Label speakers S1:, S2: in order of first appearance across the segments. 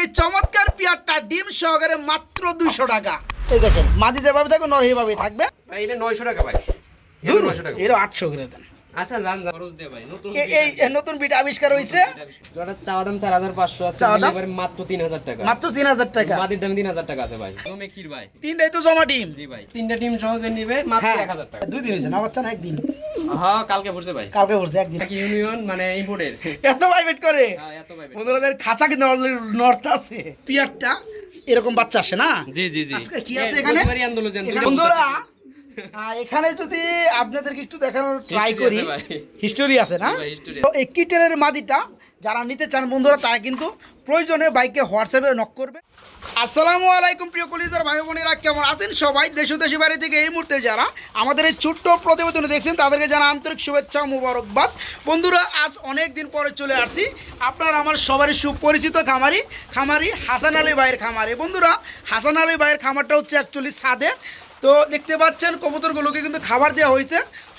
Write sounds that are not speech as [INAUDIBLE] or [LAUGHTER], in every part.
S1: এই চমৎকার পিয়ারটা ডিম সহকারে মাত্র দুইশো টাকা। এই দেখেন মাদি যেভাবে থাকবে নয় সেভাবেই থাকবে।
S2: এটা নয়শো টাকা ভাই। এটা নয়শো টাকা।
S1: এরও আটশো করে দেন।
S2: আচ্ছা জান খরচ দে ভাই নতুন
S1: এই নতুন বিটা আবিষ্কার
S2: জোড়া চাওয়া দাম চার হাজার পাঁচশো আজকে
S1: চাওয়া দাম?
S2: ডেলিভারি মাত্র তিন হাজার টাকা।
S1: মাত্র তিন হাজার টাকা?
S2: মাদির দাম তিন হাজার টাকা আছে ভাই। জমে ক্ষীর ভাই।
S1: তিনটাই তো জমা ডিম।
S2: জি ভাই তিনটা টিম সহজে নিবে মাত্র
S1: হ্যাঁ।
S2: এক হাজার টাকা।
S1: দুই দিন হয়েছে না বাচ্চা না একদিন।
S2: হ্যাঁ কালকে পড়ছে ভাই।
S1: কালকে পড়ছে একদিন।
S2: এক ইউনিয়ন মানে ইম্পোর্টের
S1: এত প্রাইভেট করে?
S2: হ্যাঁ এত
S1: বন্ধুরাদের খাঁচা কিন্তু নর্থ আছে। পিয়ারটা এরকম বাচ্চা আসে না?
S2: জি জি জি।
S1: আজকে কি আছে এখানে? বন্ধুরা এখানে যদি আপনাদেরকে একটু দেখানোর ট্রাই করি হিস্টোরি আছে না? তো এই কিটেনের মাদিটা যারা নিতে চান বন্ধুরা তারা কিন্তু প্রয়োজনে বাইকে হোয়াটসঅ্যাপে নক করবে। আসসালামু আলাইকুম প্রিয় কলিজার ভাই বোনেরা কেমন আছেন সবাই? দেশ দেশি বাড়ি থেকে এই মুহূর্তে যারা আমাদের এই ছোট্ট প্রতিবেদনে দেখছেন তাদেরকে জানা আন্তরিক শুভেচ্ছা মুবারকবাদ। বন্ধুরা আজ অনেক দিন পরে চলে আসছি। আপনার আমার সবারই সুপরিচিত খামারি খামারি হাসান আলী ভাইয়ের খামারি। বন্ধুরা হাসান আলী ভাইয়ের খামারটা হচ্ছে অ্যাকচুয়ালি ছাদে। তো দেখতে পাচ্ছেন কবুতরগুলোকে কিন্তু খাবার দেওয়া হয়েছে।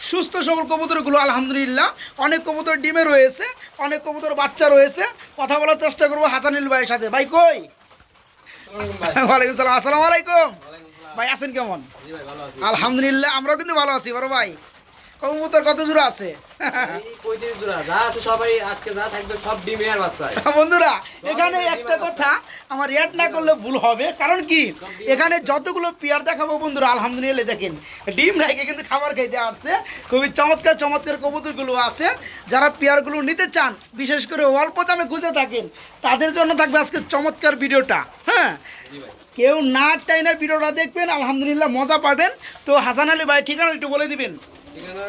S1: সুস্থ সবল কবুতরগুলো আলহামদুলিল্লাহ। অনেক কবুতর ডিমে রয়েছে অনেক কবুতর বাচ্চা রয়েছে। কথা বলার চেষ্টা করব হাসানুল ভাইয়ের সাথে। ভাই কই? ওয়ালাইকুম সালাম। আসসালামু আলাইকুম। ভাই আছেন কেমন? আলহামদুলিল্লাহ আমরাও কিন্তু ভালো আছি। বড় ভাই। কবুতর কত জোড়া আছে?
S2: পঁয়ত্রিশ জোড়া যা আছে সবাই আজকে যা থাকবে সব ডিমে আর বাচ্চায়
S1: বন্ধুরা এখানে একটা কথা আমার না করলে ভুল হবে। কারণ কি? এখানে যতগুলো পেয়ার দেখাবো বন্ধুরা আলহামদুলিল্লাহ দেখেন ডিম রাইকে কিন্তু খাবার খাইতে আসছে। খুবই চমৎকার চমৎকার কবুতরগুলো আছে। যারা পেয়ারগুলো নিতে চান বিশেষ করে অল্প দামে খুঁজে থাকেন তাদের জন্য থাকবে আজকে চমৎকার ভিডিওটা হ্যাঁ? কেউ না চাই না ভিডিওটা দেখবেন আলহামদুলিল্লাহ মজা পাবেন। তো হাসান আলী ভাই ঠিকানা একটু বলে দিবেন?
S2: ঠিকানা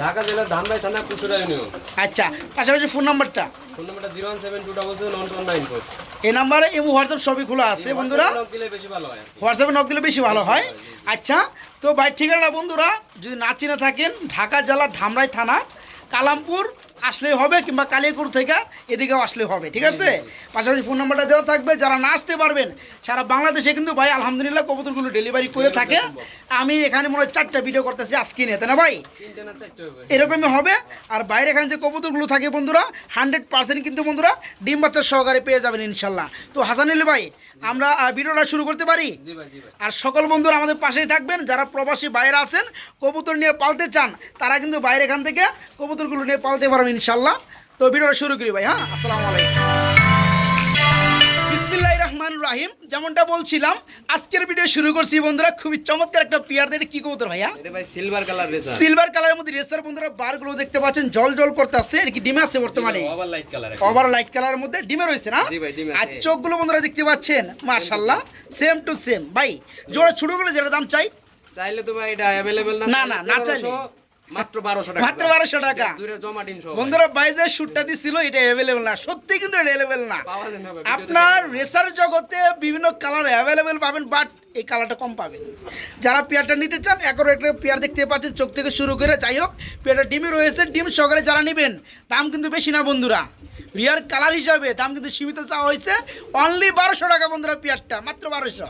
S2: ঢাকা জেলার ধামরাই থানা কুসুরা ইউনিয়ন
S1: আচ্ছা পাশাপাশি ফোন নাম্বারটা
S2: ফোন নাম্বারটা zero one seven two double seven one one nine four.
S1: এই নাম্বারে এবং হোয়াটসঅ্যাপ সবই খোলা আছে বন্ধুরা।
S2: হয়
S1: হোয়াটসঅ্যাপে নক দিলে বেশি ভালো হয়। আচ্ছা তো ভাই ঠিকানা বন্ধুরা যদি না চিনে থাকেন ঢাকা জেলা ধামরাই থানা কালামপুর আসলেই হবে কিংবা কালিয়াকুর থেকে এদিকেও আসলেই হবে ঠিক আছে? পাশাপাশি ফোন নাম্বারটা দেওয়া থাকবে যারা না আসতে পারবেন সারা বাংলাদেশে কিন্তু ভাই আলহামদুলিল্লাহ কবুতরগুলো ডেলিভারি করে থাকে। আমি এখানে মনে হয় চারটা ভিডিও করতেছি আজকে নিয়ে তাই না ভাই? এরকমই হবে। আর বাইরে এখানে যে কবুতরগুলো থাকে বন্ধুরা হান্ড্রেড পার্সেন্ট কিন্তু বন্ধুরা ডিম বাচ্চার সহকারে পেয়ে যাবেন ইনশাল্লাহ। তো হাসান আলী ভাই আমরা ভিডিওটা শুরু করতে পারি? আর সকল বন্ধুরা আমাদের পাশেই থাকবেন। যারা প্রবাসী বাইরে আছেন কবুতর নিয়ে পালতে চান তারা কিন্তু বাইরে এখান থেকে কবুতরগুলো নিয়ে পালতে পারবেন ইনশাল্লাহ তো ভিডিওটা শুরু করি ভাই হ্যাঁ? আসসালামু আলাইকুম। বিসমিল্লাহ রহমান রাহিম। যেমনটা বলছিলাম আজকের ভিডিও শুরু করছি বন্ধুরা খুবই চমৎকার একটা পিয়ার দিয়ে। কি কবুতর ভাইয়া?
S2: সিলভার কালার রেসার
S1: সিলভার কালারের মধ্যে রেসার বন্ধুরা বারগুলো দেখতে পাচ্ছেন জল জল করতে আসছে এটা কি ডিমে আছে বর্তমানে?
S2: Over light colour
S1: over light কালারের মধ্যে ডিমে রয়েছে না?
S2: জি ভাই, ডিমে আছে।
S1: আর চোখগুলো বন্ধুরা দেখতে পাচ্ছেন মার্শাল্লাহ সেম টু সেম ভাই জোড়া ছোট করে যেটা দাম চাই?
S2: চাইলে তো ভাই এটা অ্যাভেলেবেল না
S1: না, না, না চাইলে।
S2: 1500 মাত্র 1200 টাকা।
S1: মাত্র 1200 টাকা।
S2: দূরে জমা ডিম সহ
S1: বন্ধুরা ভাই। শুটটা দিছিল এটা না। সত্যি কিন্তু এটা না। আপনার রেসার জগতে বিভিন্ন কালার পাবেন বাট এই কালারটা কম পাবেন। যারা পেয়ারটা নিতে চান একর একটা পেয়ার দেখতে পাচ্ছেন চোখ থেকে শুরু করে যাই হোক পেয়ারটা ডিমে রয়েছে ডিম সহকারে যারা নেবেন দাম কিন্তু বেশি না বন্ধুরা। রিয়ার কালার হিসাবে দাম কিন্তু সীমিত চাওয়া হয়েছে। অনলি বারোশো টাকা বন্ধুরা পেয়ারটা মাত্র বারোশো।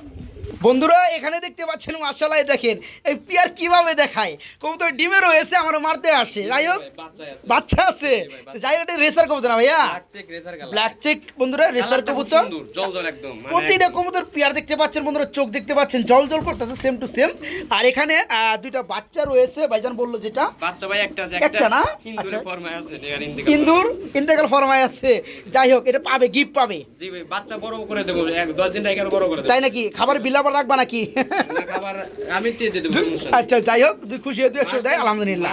S1: বন্ধুরা এখানে দেখতে পাচ্ছেন মার্শালাই দেখেন এই পেয়ার কীভাবে দেখায়? কবুতর ডিমে রয়েছে আমার মারতে আসে। যাই হোক বাচ্চা আছে। যাই হোক রেসার কবুতর না ভাইয়া?
S2: ব্ল্যাক চেক
S1: বন্ধুরা রেসার কবুতর।
S2: জল জল একদম মানে
S1: প্রতিটা কবুতর পেয়ার দেখতে পাচ্ছেন বন্ধুরা চোখ দেখতে পাচ্ছেন জল জল করতেছে সেম টু সেম আর এখানে আহ, দুইটা বাচ্চা রয়েছে ভাইজান বলল যেটা।
S2: বাচ্চা ভাই একটা
S1: একটা না? আচ্ছা।
S2: ফরমায় আছে
S1: ইন্দুর ইন্তেকাল ফরমায় আছে। যাই হোক এটা পাবে গিফট পাবে।
S2: জি ভাই বাচ্চা বড় করে দেবো 10 দিন টাকা বড় করে দেবো।
S1: তাই নাকি? খাবার বিল রাখবা নাকি?
S2: আমি।
S1: আচ্ছা যাই হোক দুই খুশি হয়ে দুই একশো দেয় আলহামদুলিল্লাহ।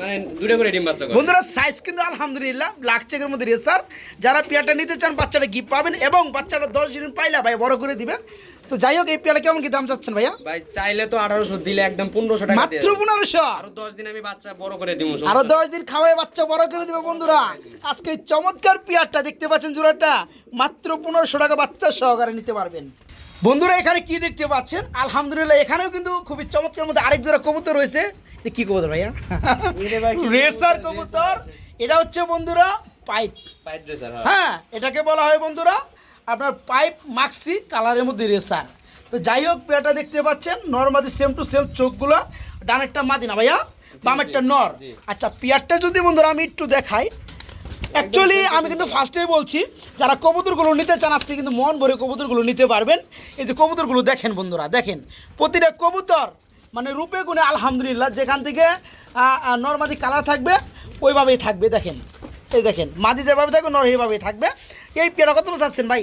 S2: মানে করে ডিম বাচ্চা
S1: বন্ধুরা সাইজ কিন্তু আলহামদুলিল্লাহ ব্ল্যাক চেকের মধ্যে রেসার যারা পেয়ারটা নিতে চান বাচ্চাটা গিফট পাবেন এবং বাচ্চাটা দশ দিন পাইলা ভাই বড় করে দিবে তো যাই হোক এই পেয়ারটা কেমন কি দাম চাচ্ছেন ভাইয়া?
S2: ভাই চাইলে তো 1800 দিলে একদম পনেরোশো টাকা
S1: মাত্র পনেরোশো।
S2: আরও 10 দিন আমি বাচ্চা বড় করে দিব
S1: আরও দশ দিন খাওয়াই বাচ্চা বড় করে দেবে বন্ধুরা। আজকে চমৎকার পেয়ারটা দেখতে পাচ্ছেন জোড়াটা। মাত্র পনেরোশো টাকা বাচ্চা সহকারে নিতে পারবেন। বন্ধুরা এখানে কি দেখতে পাচ্ছেন? আলহামদুলিল্লাহ এখানেও কিন্তু খুবই চমৎকার মধ্যে আরেক জোড়া কবুতর রয়েছে। কি কবুতর ভাইয়া?
S2: ভাই
S1: রেসার
S2: কবুতর?
S1: এটা হচ্ছে বন্ধুরা পাইপ।
S2: পাইট রেসার হ্যাঁ।
S1: এটাকে বলা হয় বন্ধুরা আপনার পাইপ মাক্সি কালারের মধ্যে রেসার। তো যাই হোক পেয়ারটা দেখতে পাচ্ছেন নর্মালি সেম টু সেম চোখগুলো ডানেরটা মাদি না ভাইয়া? বামেরটা নর। আচ্ছা পেয়ারটা যদি বন্ধুরা আমি একটু দেখাই অ্যাকচুয়ালি আমি কিন্তু ফার্স্টেই বলছি যারা কবুতরগুলো নিতে চান আজকে কিন্তু মন ভরে কবুতরগুলো নিতে পারবেন। এই যে কবুতরগুলো দেখেন বন্ধুরা দেখেন প্রতিটা কবুতর মানে রূপে গুণে আলহামদুলিল্লাহ যেখান থেকে নর্মাদি কালার থাকবে ওইভাবেই থাকবে দেখেন। এই দেখেন মাদি যেভাবে থাকবে নর এইভাবেই থাকবে। এই পেয়ারা কত চাচ্ছেন ভাই?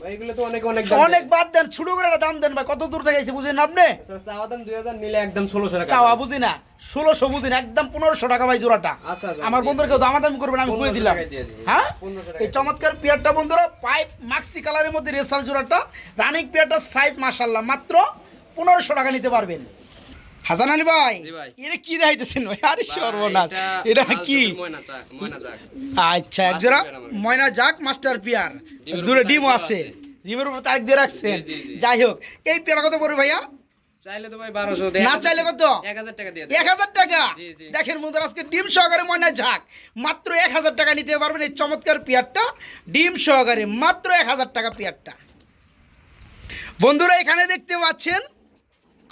S2: অনেক অনেক
S1: অনেক বাদ দেন ছোট করে দাম দেন ভাই। কত দূর থেকে এসে বুঝেন আপনি?
S2: চাওয়া দাম দুই হাজার নিলে একদম ষোলোশো টাকা
S1: চাওয়া বুঝি না। ষোলোশো বুঝি না একদম পনেরোশো টাকা ভাই জোড়াটা।
S2: আচ্ছা, আচ্ছা,
S1: আমার বন্ধুরা কেউ দামাদামি করবেন আমি করে দিলাম। হ্যাঁ? এই চমৎকার পেয়ারটা বন্ধুরা পাইপ মাক্সি কালারের মধ্যে রেসার জোড়াটা। রানিং পেয়ারটার সাইজ মাত্র পনেরোশো টাকা নিতে পারবেন। হাসান আলী ভাই এটা কি দেখাইতেছেন ভাই? আরে সর্বনাশ।
S2: এটা
S1: কি। আচ্ছা এক জোড়া
S2: পেয়ার আমার।
S1: ময়না যাক মাস্টার পিয়ার। দূরে ডিমও আছে। ডিমের উপর তারিখ দিয়ে রাখছেন। যাই হোক এই পেয়ারা কত পড়বে ভাইয়া?
S2: চাইলে তো ভাই বারোশো
S1: না চাইলে কত?
S2: এক হাজার টাকা দিয়ে
S1: এক হাজার টাকা?
S2: জি, জি।
S1: দেখেন বন্ধুরা আজকে ডিম সহকারে ময়না ঝাঁক মাত্র এক হাজার টাকা নিতে পারবেন এই চমৎকার পেয়ারটা। ডিম সহকারে মাত্র এক হাজার টাকা পেয়ারটা। বন্ধুরা এখানে দেখতে পাচ্ছেন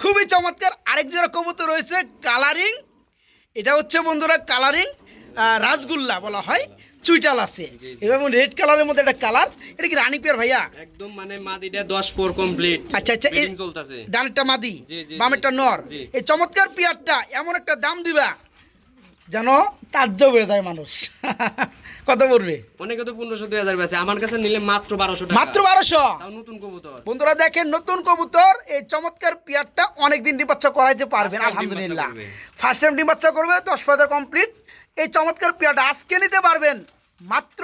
S1: খুবই চমৎকার আরেক জোড়া কবুতর রয়েছে কালারিং। এটা হচ্ছে বন্ধুরা কালারিং রাসগুল্লা বলা হয় চুইটাল আছে। এবং রেড কালারের মধ্যে একটা কালার এটা কি রানী পেয়ার ভাইয়া?
S2: একদম মানে মাদিটা দশ পোর কমপ্লিট
S1: আচ্ছা আচ্ছা এই
S2: চলতেছে।
S1: ডানেরটা মাদি বামেরটা নর। এই চমৎকার পিয়ারটা এমন একটা দাম দিবা। যেন তাজ্য হয়ে যায় মানুষ। কত পড়বে?
S2: অনেকে তো পনেরোশো দুই হাজার বেছে আমার কাছে নিলে মাত্র বারোশো
S1: মাত্র বারোশো?
S2: নতুন কবুতর।
S1: বন্ধুরা দেখেন নতুন কবুতর। এই চমৎকার পিয়ারটা অনেক দিন ডিম বাচ্চা করাইতে পারবেন আলহামদুলিল্লাহ। ফার্স্ট টাইম ডিম বাচ্চা করবে দশ পাতার কমপ্লিট এই চমৎকার পিয়ারটা আজকে নিতে পারবেন। মাত্র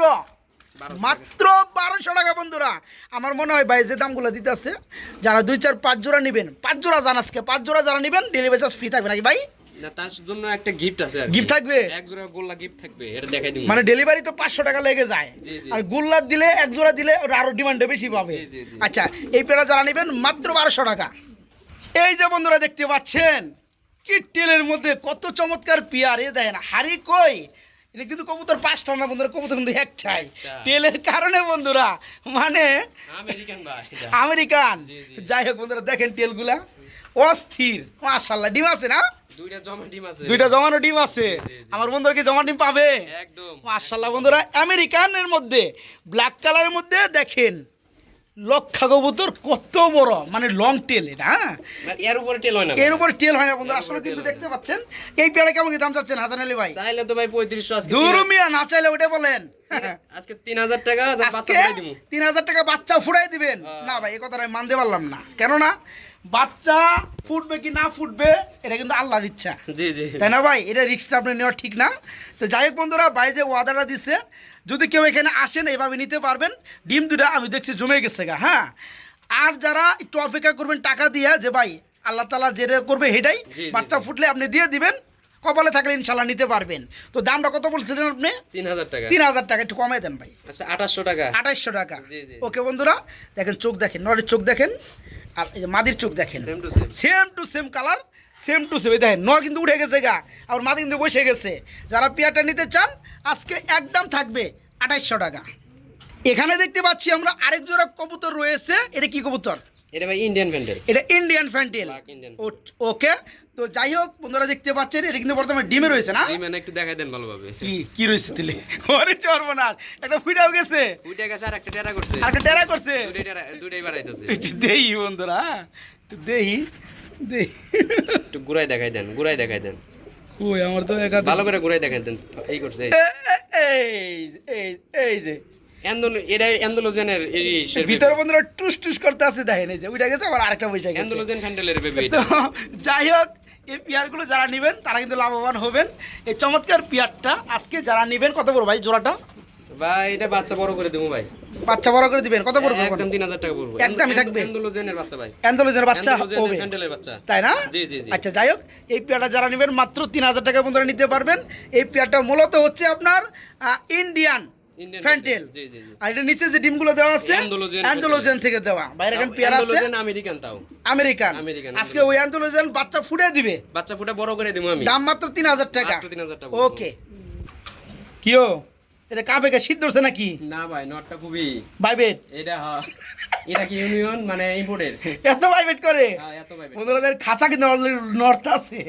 S1: মাত্র বারোশো টাকা বন্ধুরা। আমার মনে হয় ভাই যে দামগুলো দিতেছে যারা দুই চার পাঁচ জোড়া নেবেন পাঁচ জোড়া জান আজকে পাঁচ জোড়া যারা নেবেন ডেলিভারি চার্জ ফ্রি থাকবে নাকি ভাই?
S2: না তার জন্য একটা গিফট আছে আর
S1: থাকবে?
S2: এক জোড়া গোল্লা গিফট থাকবে এটা দেখাই দিই
S1: মানে ডেলিভারি তো পাঁচশো টাকা লেগে যায়
S2: জি, জি।
S1: আর গুল্লার দিলে এক জোড়া দিলে আরও ডিমান্ডে বেশি পাবে। আচ্ছা এই পেড়া যারা নেবেন মাত্র বারোশো টাকা এই যে বন্ধুরা দেখতে পাচ্ছেন কি তেলের মধ্যে কত চমৎকার পিয়ার এ দেয় না হাড়ি কই এটা কিন্তু কবুতর পাঁচটা না বন্ধুরা? কবুতর কিন্তু একটাই।
S2: একটা।
S1: তেলের কারণে বন্ধুরা মানে
S2: আমেরিকান।
S1: যাই হোক বন্ধুরা দেখেন তেলগুলা। অস্থির মাশাল্লাহ ডিম আছে না?
S2: দুইটা
S1: জমানো ডিম আছে। আমার বন্ধুরা কি জমা ডিম পাবে?
S2: একদম।
S1: মার্শাল্লাহ বন্ধুরা আমেরিকানের মধ্যে ব্ল্যাক কালারের মধ্যে দেখেন লক্ষা কবুতর কত বড়? মানে লং টেল এটা হ্যাঁ?
S2: মানে এর উপরে টেল হয় না
S1: এর উপরে টেল হয় না বন্ধুরা আসলে কিন্তু দেখতে পাচ্ছেন এই পেয়ারা কেমন কি দাম চাচ্ছেন হাসান আলী ভাই?
S2: চাইলে তো ভাই পঁয়ত্রিশশো আজকে
S1: দূর মিয়া না চাইলে ওটা বলেন।
S2: আজকে তিন হাজার টাকা বাচ্চা
S1: আজকে তিন হাজার টাকা বাচ্চা ফুড়াই দিবেন।
S2: হ্যাঁ।
S1: না ভাই এই কথাটা মানতে পারলাম না। কেননা বাচ্চা ফুটবে কি না ফুটবে এটা কিন্তু আল্লাহর ইচ্ছা।
S2: জি জি।
S1: তাই না ভাই? এটা রিক্সটা আপনি নেওয়া ঠিক না। তো যাই হোক বন্ধুরা ভাই যে ওয়াদাটা দিচ্ছে যদি কেউ এখানে আসেন এভাবে নিতে পারবেন। ডিম দুটা আমি দেখছি জমে গেছে গা হ্যাঁ? আর যারা একটু অপেক্ষা করবেন টাকা দিয়ে যে ভাই আল্লাহ তালা যেটা করবে সেটাই। বাচ্চা ফুটলে আপনি দিয়ে দিবেন কপালে থাকলে ইনশাল্লাহ নিতে পারবেন। তো দামটা কত বলছিলেন আপনি?
S2: তিন হাজার টাকা।
S1: তিন হাজার টাকা একটু কমাই দেন ভাই।
S2: আচ্ছা আঠাশশো টাকা।
S1: আঠাইশশো টাকা। ওকে বন্ধুরা দেখেন চোখ দেখেন নরের চোখ দেখেন। আর এই যে মাদির চোখ দেখেন।
S2: Same to same
S1: colour same to same দেখেন নর কিন্তু উঠে গেছে গা। আর মাদি কিন্তু বসে গেছে। যারা পেয়ারটা নিতে চান আজকে একদম থাকবে আঠাইশশো টাকা। এখানে দেখতে পাচ্ছি আমরা আরেক জোড়া কবুতর রয়েছে। এটা কি কবুতর?
S2: এটা ভাই ইন্ডিয়ান ফ্যান্টেল
S1: এটা ইন্ডিয়ান ফ্যান্টেল ওকে। তো যাই হোক বন্ধুরা দেখতে পাচ্ছেন এটা কিন্তু বর্তমানে ডিমে রয়েছে না?
S2: জি মানে একটু দেখাই দেন ভালোভাবে।
S1: কি কি রয়েছে দিলে ওরে চর্বনার একটা ফুটাও গেছে।
S2: উইটা গেছে আর একটা টেরা করছে।
S1: আর একটা টেরা করছে।
S2: দুইটাই টেরা দুইটাই বাড়াইতেছে।
S1: দেহি বন্ধুরা? একটু দেহি দেহি।
S2: একটু গুড়াই দেখাই দেন গুড়াই দেখাই দেন।
S1: কই আমার তো একা
S2: ভালো করে গুড়াই দেখাই দেন এই করছে এই।
S1: এই এই যে।
S2: এন্দোলোজেনের এই
S1: ভিতর বন্ধুরা টুস টুস করতে আছে দেখেন এই যে ওইটা গেছে আবার আরেকটা বসে গেছে।
S2: এন্দোলোজেন প্যান্ডেলের বেবি
S1: তো যাই হোক এই পেয়ারগুলো যারা নেবেন তারা কিন্তু লাভবান হবেন। এই চমৎকার পেয়ারটা আজকে যারা নেবেন কত বড় ভাই জোড়াটা?
S2: ভাই এটা বাচ্চা বড় করে দেবো ভাই।
S1: বাচ্চা বড় করে দিবেন কত বড়
S2: একদম তিন হাজার টাকা পড়ব।
S1: একদমই থাকবে?
S2: এন্দোলোজেনের বাচ্চা ভাই।
S1: অ্যান্ডোলজের বাচ্চা? হবে
S2: প্যান্ডেলের বাচ্চা।
S1: তাই না?
S2: জি, জি, জি।
S1: আচ্ছা যাই হোক এই পেয়ারটা যারা নেবেন মাত্র তিন হাজার টাকা বন্ধুরা নিতে পারবেন। এই পেয়ারটা মূলত হচ্ছে আপনার ইন্ডিয়ান ফ্যান্টেল আর এটা নিচে যে ডিমগুলো দেওয়া আছে
S2: অ্যান্ডোলোজেন
S1: থেকে দেওয়া। বাইরে এখন পেয়ার আছে।
S2: আমেরিকান তাও।
S1: আমেরিকান।
S2: আমেরিকান,
S1: আজকে ওই অ্যান্ডোলোজেন বাচ্চা ফুটে দিবে।
S2: বাচ্চা ফুটে বড় করে দেবো আমি।
S1: দাম মাত্র তিন হাজার টাকা।
S2: মাত্র 3,000 টাকা।
S1: ওকে কিও এটা কাপে কে সিদ্ধ হচ্ছে নাকি?
S2: না ভাই নটটা খুবই।
S1: বাইবেট
S2: এটা হ্যাঁ এটা কি ইউনিয়ন মানে ইম্পোর্টেড
S1: এত বাইবেট করে?
S2: হ্যাঁ এত ভাই
S1: খাঁচা কিন্তু নর্থ আছে।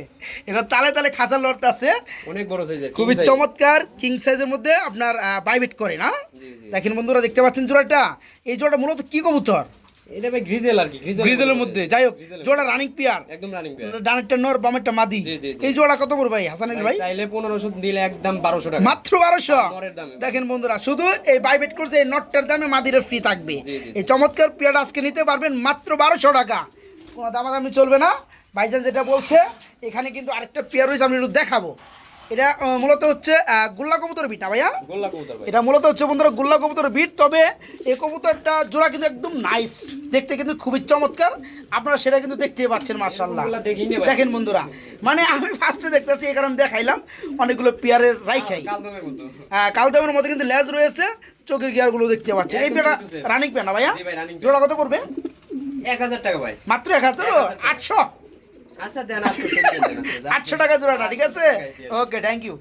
S1: এটা তালে তালে খাঁচা নর্থ আছে।
S2: অনেক বড় সাইজের
S1: খুবই চমৎকার কিং সাইজের মধ্যে আপনার বাইবেট করে না? দেখেন বন্ধুরা দেখতে পাচ্ছেন জোড়াটা এই জোড়াটা মূলত কি কবুতর?
S2: এটা ভাই গ্রিজেল আর কি
S1: গ্রিজেলের মধ্যে। যাই হোক জোড়া রানিং পিয়ার
S2: একদম রানিং পেয়ার
S1: ডানেরটা নর বামেরটা মাদি। এই জোড়া কত পড়বে ভাই? হাসানের ভাই
S2: চাইলে পনেরোশো দিলে একদম বারোশো টাকা।
S1: মাত্র বারোশো।
S2: নরের দামে।
S1: দেখেন বন্ধুরা শুধু এই বাইবেট করছে এই নটটার দামে মাদিরের ফ্রি থাকবে। এই চমৎকার পিয়াটা আজকে নিতে পারবেন মাত্র বারোশো টাকা। কোনো দামাদামি চলবে না। ভাইজান যেটা বলছে এখানে কিন্তু আরেকটা পেয়ার রয়েছে আমি একটু দেখাবো। এটা মূলত হচ্ছে গোল্লা কবুতর বিটা ভাইয়া?
S2: গোল্লা কবুতর
S1: এটা মূলত হচ্ছে বন্ধুরা গোল্লা কবুতর বিট তবে এই কবুতরটা জোড়া কিন্তু একদম নাইস দেখতে কিন্তু খুবই চমৎকার। আপনারা সেটা কিন্তু দেখতেই পাচ্ছেন মার্শাল্লাহ
S2: দেখেন
S1: বন্ধুরা মানে আমি ফার্স্টে দেখতেছি এই কারণে দেখাইলাম। অনেকগুলো পেয়ারের রাইখাই।
S2: কালদমের মতো।
S1: মধ্যে কিন্তু লেজ রয়েছে চোখের গিয়ারগুলো দেখতে পাচ্ছেন। এই পেয়ারা। রানিং পেয়ার ভাইয়া? জোড়া কত পড়বে?
S2: এক হাজার টাকা ভাই।
S1: মাত্র এক হাজার। আটশো? আটশো টাকা জোড়াটা ঠিক আছে? ওকে থ্যাংক ইউ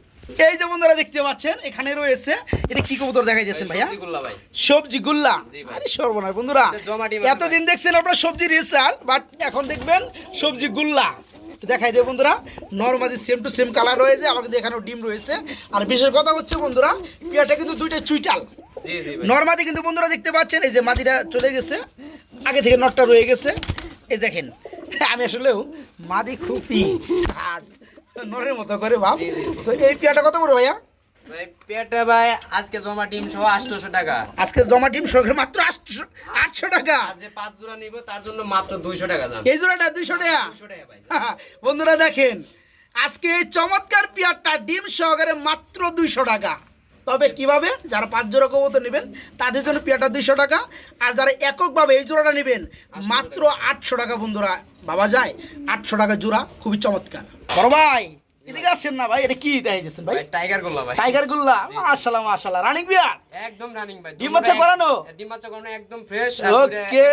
S1: এই যে বন্ধুরা দেখতে পাচ্ছেন এখানে রয়েছে এটা কি কবুতর দেখাই দিয়েছেন ভাইয়া? সবজি গুল্লা আরে সর্বনাশ বন্ধুরা। এতদিন দেখছেন আপনারা সবজি রিসার বাট এখন দেখবেন সবজি গুল্লা। দেখাই দেয় বন্ধুরা normally same to same colour রয়েছে আবার কিন্তু এখানেও ডিম রয়েছে। আর বিশেষ কথা হচ্ছে বন্ধুরা পেয়ারটা কিন্তু দুইটা চুইটাল। নর্মাদি কিন্তু বন্ধুরা দেখতে পাচ্ছেন এই যে মাদিটা চলে গেছে আগে থেকে নটটা রয়ে গেছে। এই দেখেন আমি আসলেও মাদি খুবই হার্ড নরের মতো করে ভাব তো এই পেয়ারটা কত বড় ভাইয়া?
S2: ভাই ভাই আজকে জমা ডিম সহ আটশোশো টাকা।
S1: আজকে জমা সরকার মাত্র আটশো আটশো টাকা।
S2: যে পাঁচ জোড়া নিব তার জন্য মাত্র দুইশো টাকা দাম।
S1: এই জোড়াটা দুইশো টাকা?
S2: দুইশো টাকা ভাই।
S1: বন্ধুরা দেখেন আজকে এই চমৎকার পেয়ারটা ডিম সহকারে মাত্র দুইশো টাকা। তবে কীভাবে? যারা পাঁচ জোড়া কবুতর নেবেন তাদের জন্য পেয়ারটা দুইশো টাকা। আর যারা এককভাবে এই জোড়াটা নেবেন মাত্র আটশো টাকা বন্ধুরা বাবা যায় আটশো টাকা জোড়া খুবই চমৎকার। বড় ভাই এদিকে আসছেন না ভাই? এটা কি দেয় দিচ্ছেন ভাই?
S2: ভাই টাইগার গোল্লা ভাই।
S1: টাইগার গুল্লা মাশাল্লাহ মাশাল্লাহ রানিং বিয়ার
S2: একদম রানিং ভাই
S1: ডিম বাচ্চা করানো?
S2: ডিম বাচ্চা করানো একদম ফ্রেশ
S1: ওকে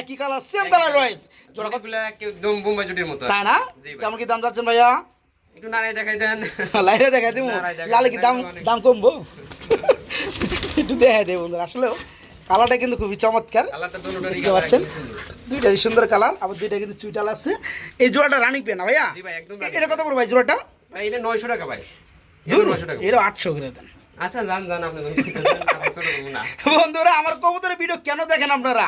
S1: একই কালার সেম কালার রয়েছে। জোড়া
S2: একদম বোম্বাই জুটির মতো।
S1: তাই না?
S2: ভাই।
S1: কেমন কি দাম যাচ্ছেন ভাইয়া?
S2: একটু নাড়াই দেখাই দেন।
S1: লাইরে দেখাই দেবো লালে কি দাম দাম কমবো? একটু দেখাই দেবো বন্ধুরা। আসলে কালারটা কিন্তু খুবই চমৎকার। দেখতে পাচ্ছেন? দুইটারই সুন্দর কালার আবার দুইটা কিন্তু চুইটাল আছে। এই জোড়াটা রানিং পেন না ভাইয়া?
S2: ভাই একদম
S1: এটা কত পড়বে ভাই জোড়াটা?
S2: ভাই এটা 900 টাকা ভাই। এটা
S1: দূর,
S2: 900 টাকা।
S1: এটা আটশো করে দেন।
S2: আচ্ছা জান
S1: বন্ধুরা আমার কবুতরের ভিডিও কেন দেখেন আপনারা?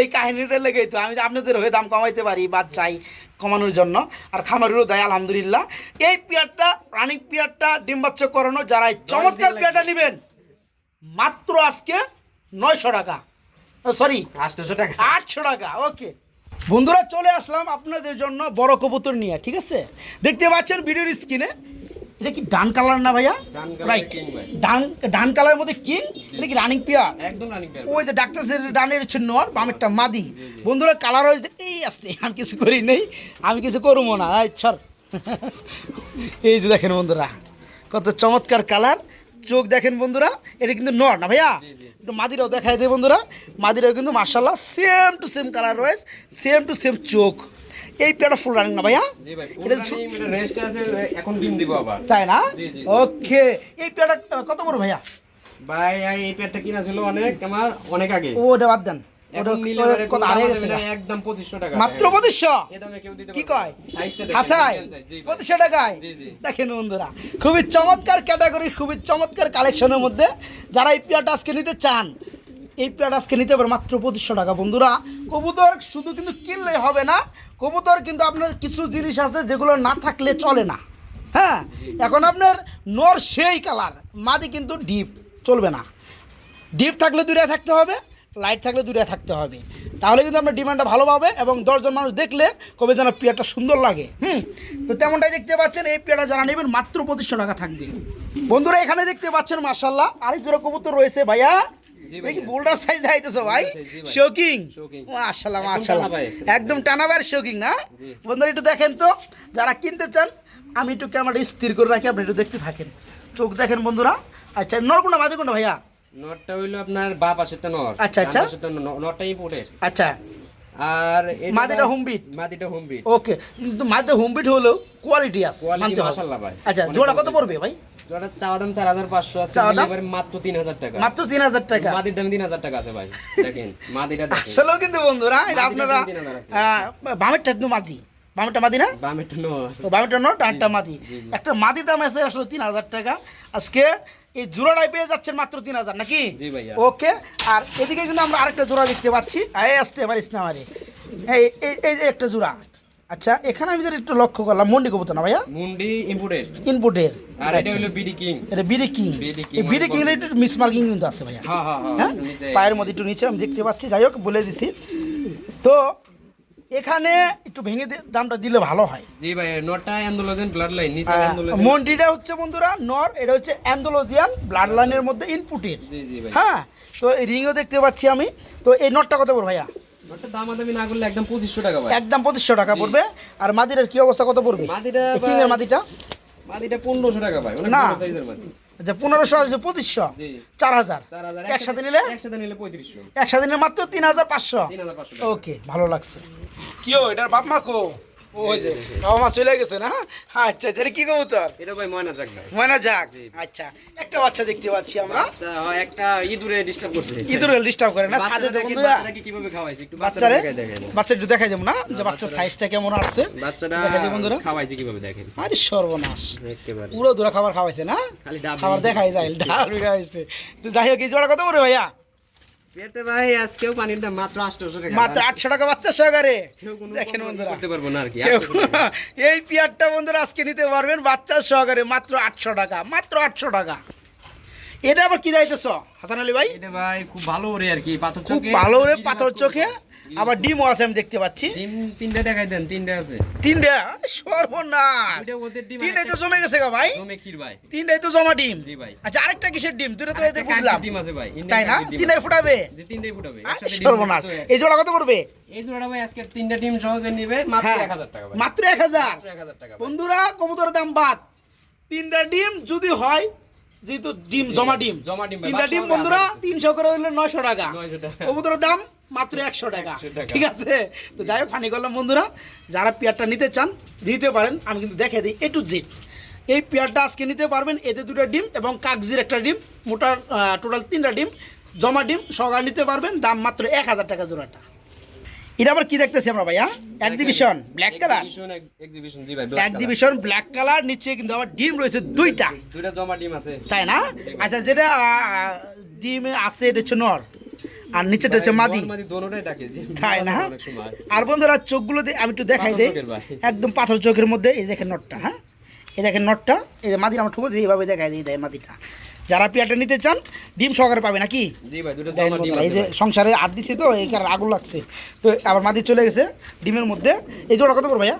S1: এই কাহিনীটা লেগেই তো আমি আপনাদের হয়ে দাম কমাইতে পারি বা চাই কমানোর জন্য। আর খামারেরও দেয় আলহামদুলিল্লাহ। এই পেয়ারটা রানিং পেয়ারটা ডিম বাচ্চা করানো যারা এই চমৎকার পেয়ারটা নেবেন মাত্র আজকে নয়শো টাকা। সরি
S2: 800 টাকা।
S1: আটশো টাকা ওকে। বন্ধুরা চলে আসলাম আপনাদের জন্য বড় কবুতর নিয়ে ঠিক আছে? দেখতে পাচ্ছেন ভিডিওর স্ক্রিনে। এটা কি ডান কালার না ভাইয়া? রাইট ডান ডান কালারের মধ্যে কিং এটা কি রানিং পেয়ার
S2: একদম রানিং পেয়ার
S1: ওই যে ডাক্তার ডানের হচ্ছে নর বামেরটা মাদি। বন্ধুরা কালার হয়েছে এই আসতে আমি কিছু করি নেই। আমি কিছু করব না। এই ছর এই যে দেখেন বন্ধুরা কত চমৎকার কালার চোখ দেখেন বন্ধুরা এটা কিন্তু নর না ভাইয়া। একটু মাদিরাও দেখাই দেয় বন্ধুরা। মাদিরাও কিন্তু মার্শাল্লাহ সেম টু সেম কালার রয়েছে সেম টু সেম চোখ। এই ফুল রানিং না ভাইয়া?
S2: এখন ডিম দিব আবার।
S1: তাই না। ওকে এই পেয়ারটা কত বড় ভাইয়া?
S2: ভাই এই পেয়ারটা কিনা ছিল অনেক আমার অনেক আগে।
S1: ওটা বাদ দেন। খুবই চমৎকার ক্যাটাগরি খুবই চমৎকার কালেকশনের মধ্যে যারা এই পেয়ারটা আজকে নিতে চান এই পেয়ারটা আজকে নিতে পারে মাত্র পঁচিশশো টাকা, বন্ধুরা। কবুতর শুধু কিন্তু কিনলে হবে না, কবুতর কিন্তু আপনার কিছু জিনিস আছে যেগুলো না থাকলে চলে না। হ্যাঁ এখন আপনার নর সেই কালার, মাদি কিন্তু ডিপ, চলবে না। ডিপ থাকলে দূরে থাকতে হবে, লাইট থাকলে দূরে থাকতে হবে। তাহলে কিন্তু আপনার ডিমান্ডটা ভালো পাবে এবং দশজন মানুষ দেখলে কবে যেন পেয়ারটা সুন্দর লাগে, হুম? তো তেমনটাই দেখতে পাচ্ছেন, এই পেয়ারটা যারা নেবেন মাত্র পঁচিশশো টাকা থাকবে। বন্ধুরা, এখানে দেখতে পাচ্ছেন মার্শাল্লাহ আরেক জোড়া কবুতর রয়েছে ভাইয়া।
S2: ভাইয়া।
S1: বোল্ডার সাইজ দেখাইতেছো ভাই। শোকিং। মাশাল্লাহ
S2: একদম
S1: মাশাল্লাহ। একদম টানাবার শোকিং না? বন্ধুরা একটু দেখেন তো যারা কিনতে চান আমি একটু ক্যামেরাটা স্থির করে রাখি আপনি একটু দেখতে থাকেন। চোখ দেখেন বন্ধুরা। আচ্ছা নরকুন্ডা মাঝে কোনটা ভাইয়া?
S2: নরটা হইল আপনার বা পাশেরটা নর।
S1: আচ্ছা, আচ্ছা।
S2: ডান পাশেরটা ন- নটটা ইম্পোর্টের
S1: আচ্ছা।
S2: আর
S1: মাদিটা
S2: মাদিটা
S1: ওকে কিন্তু হলেও কোয়ালিটি আছে
S2: কোয়ালিটি। মাশাআল্লাহ ভাই।
S1: আচ্ছা জোড়া কত পড়বে ভাই?
S2: জোড়া চাওয়া দাম 4500 আজকে
S1: চাওয়া
S2: ডেলিভারি মাত্র 3000 টাকা।
S1: মাত্র তিন হাজার টাকা।
S2: মাদির দাম 3000 টাকা আছে ভাই দেখেন মাদিটা দেখেন। [LAUGHS]
S1: আসলেও কিন্তু বন্ধুরা এটা আপনারা
S2: আছে।
S1: বামেরটা মাদি বামেরটা মাদি না?
S2: বামেরটা নো
S1: বামেরটা ডানটা মাদি। একটা মাদির দাম আছে আসলে তিন হাজার টাকা। আজকে এই জোড়াটাই পেয়ে যাচ্ছেন মাত্র তিন হাজার নাকি? ওকে আর এদিকে কিন্তু আমরা আরেকটা জোড়া দেখতে পাচ্ছি। এই আসতে পারিস না আমারে এই এই- একটা জোড়া। আচ্ছা এখানে আমি যেটা একটু লক্ষ্য করলাম মন্ডি কবুতর না ভাইয়া?
S2: মুন্ডি ইম্পোর্টেড
S1: ইনপুটের
S2: আর এটা হলো বিডি কিং
S1: এটা বিডি কিং
S2: বিডি কিং
S1: এই বিডি কিং
S2: বড়।
S1: একটু মিস মার্কিং কিন্তু আছে ভাইয়া।
S2: হ্যাঁ হ্যাঁ
S1: হ্যাঁ
S2: হ্যাঁ?
S1: পায়ের মধ্যে একটু নিচে আমি দেখতে পাচ্ছি। যাই হোক বলে দিছি। তো এখানে একটু ভেঙে দামটা দিলে ভালো হয়।
S2: জি ভাই নটা অ্যান্ডোলোজেন ব্লাড লাইন নিচে
S1: আহ, মন্ডিটা হচ্ছে বন্ধুরা নর এটা হচ্ছে অ্যান্ডোলজিয়ান ব্লাড লাইনের মধ্যে ইনপুটের
S2: জি জি ভাই।
S1: হ্যাঁ তো এই রিংও দেখতে পাচ্ছি আমি। তো এই নটটা কত পড়বে ভাইয়া?
S2: একদম 2500 টাকা
S1: একদম পঁচিশশো টাকা পড়বে। আর মাদিরের কি অবস্থা কত পড়বে?
S2: মাদিটা
S1: মাদিটা?
S2: মাদিটা 1500 টাকা ভাই অনেক
S1: না। আচ্ছা পনেরোশো আছে পঁচিশশো? চার হাজার। একসাথে নিলে?
S2: একসাথে নিলে 3500
S1: একসাথে নিলে মাত্র তিন হাজার পাঁচশো? ওকে ভালো লাগছে। কি ও এটার বাপ মা কো? ওই যে বাবা মা চলে গেছে না? আচ্ছা আচ্ছা এটা কি কবুতর?
S2: এটা ভাই ময়না জাগ
S1: ময়না যাক আচ্ছা একটা বাচ্চা দেখতে পাচ্ছি আমরা।
S2: আচ্ছা একটা ইঁদুরে ডিস্টার্ব করছে।
S1: ইঁদুর ডিস্টার্ব করে না? সাথে
S2: বাচ্চারা
S1: তো
S2: দেখেন,
S1: বন্ধুরা।
S2: বাচ্চারাকে কীভাবে খাওয়াইছে? একটু
S1: বাচ্চারে? বাচ্চা একটু দেখাই দেবো না? যে বাচ্চার সাইজটা কেমন আসছে?
S2: বাচ্চাটা
S1: দেখাই বন্ধুরা।
S2: খাওয়াইছে কীভাবে দেখেন?
S1: আরে সর্বনাশ।
S2: একেবারে।
S1: পুরো দূরা খাবার খাওয়াইছে না?
S2: খালি ডাব
S1: খাবার দেখাই যায় ডাল [LAUGHS] খাওয়াইছে। তো যাই হোক এই জোড়া কত করে ভাইয়া?
S2: পেটে ভাই আজকেও পানির দাম মাত্র 800 টাকা।
S1: মাত্র আটশো টাকা বাচ্চা সহকারে। দেখেন বন্ধুরা।
S2: করতে পারব না আর কি
S1: কেউ
S2: 800 টাকা। [LAUGHS]
S1: এই পেয়ারটা বন্ধুরা আজকে নিতে পারবেন বাচ্চার সহকারে মাত্র আটশো টাকা মাত্র আটশো টাকা। এটা আবার কি দাইতেছ হাসান আলী ভাই?
S2: এটা ভাই খুব ভালো ওরে আর কি পাথর চোখে।
S1: ভালো রে পাথর চোখে। আবার ডিমও আছে আমি দেখতে পাচ্ছি।
S2: ডিম তিনটা দেখাই দেন তিনটা আছে।
S1: তিনটা? সর্বনাশ!
S2: দুইটা ওদের ডিম
S1: তিনটাই তো জমে গেছে গা ভাই।
S2: জমে ক্ষীর ভাই।
S1: তিনটাই তো জমা ডিম।
S2: জি ভাই।
S1: আচ্ছা আরেকটা কিসের ডিম? দুটো তো এতে বুঝলাম।
S2: ডিম আছে ভাই
S1: তাই না? তিনটাই ফুটাবে?
S2: যে তিনটাই ফুটাবে। একসাথে
S1: সর্বনাশ! এই জোড়া কত পড়বে?
S2: এই জোড়াটা ভাই আজকে তিনটা ডিম সহজে নিবে মাত্র
S1: হ্যাঁ,
S2: 1000 টাকা ভাই।
S1: মাত্র এক হাজার।
S2: মাত্র 1000 টাকা
S1: বন্ধুরা কবুতরের দাম বাদ। তিনটা ডিম যদি হয় যেহেতু ডিম জমা ডিম।
S2: জমা ডিম
S1: তিনটা ডিম বন্ধুরা। তিনশো করে হইলে নয়শো টাকা।
S2: 900 টাকা।
S1: কবুতরের দাম মাত্র একশো টাকা। ঠিক আছে? তো যাই হোক ফানি করলাম বন্ধুরা। যারা পেয়ারটা নিতে চান দিতে পারেন। আমি কিন্তু দেখে দিই এ টু জেড এই পেয়ারটা আজকে নিতে পারবেন এতে দুটো ডিম এবং কাগজির একটা ডিম মোটার টোটাল তিনটা ডিম জমা ডিম সকাল নিতে পারবেন। দাম মাত্র এক হাজার টাকা জোড়াটা। এটা আবার কি দেখতেছি আমরা ভাইয়া? এক্সিবিশন ব্ল্যাক কালার
S2: ex- জি ভাই,
S1: এক্সিবিশন ব্ল্যাক কালার নিচে কিন্তু আবার ডিম রয়েছে দুইটা।
S2: দুইটা জমা ডিম আছে।
S1: তাই না? আচ্ছা যেটা ডিম আছে এটা হচ্ছে নর। আর নিচেটা হচ্ছে মাদি। [LAUGHS] তাই না? আর বন্ধুরা চোখগুলো দিয়ে আমি একটু দেখাই দেই। একদম পাথর চোখের মধ্যে এই দেখেন নটটা হ্যাঁ? এই দেখেন নটটা এই যে মাদির আমার ঠুকো এইভাবে দেখাই দিই দেয় মাদিটা। যারা পেয়ারটা নিতে চান ডিম সহকারে পাবে নাকি? এই যে সংসারে হাত দিচ্ছে তো এই কারণে আগুন লাগছে। তো আবার মাদি চলে গেছে ডিমের মধ্যে। এই জোড়া কত করে ভাইয়া?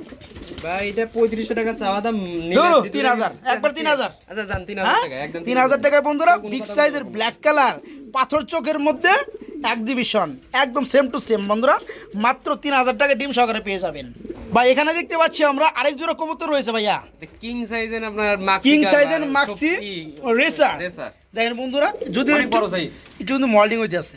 S2: ভাই, এটা 3500 টাকা চাওয়া দাম, নিলে
S1: ধরো,
S2: দিতে
S1: 3000,
S2: পারি।
S1: একবার 3000
S2: যান, 3000 টাকা, একদম
S1: তিন হাজার টাকায় বন্ধুরা বিগ সাইজের ব্ল্যাক কালার পাথর চোখের মধ্যে এক্সিবিশন একদম সেম টু সেম বন্ধুরা মাত্র তিন হাজার টাকা ডিম সহকারে পেয়ে যাবেন। ভাই এখানে দেখতে পাচ্ছি আমরা আরেক জোড়া কবুতর রয়েছে ভাইয়া।
S2: কিং সাইজের আপনার
S1: কিং সাইজের মাক্সি রেসার
S2: রেসার।
S1: দেখেন বন্ধুরা যদি
S2: বড় size।
S1: একটু কিন্তু মল্ডিং হইতে আছে।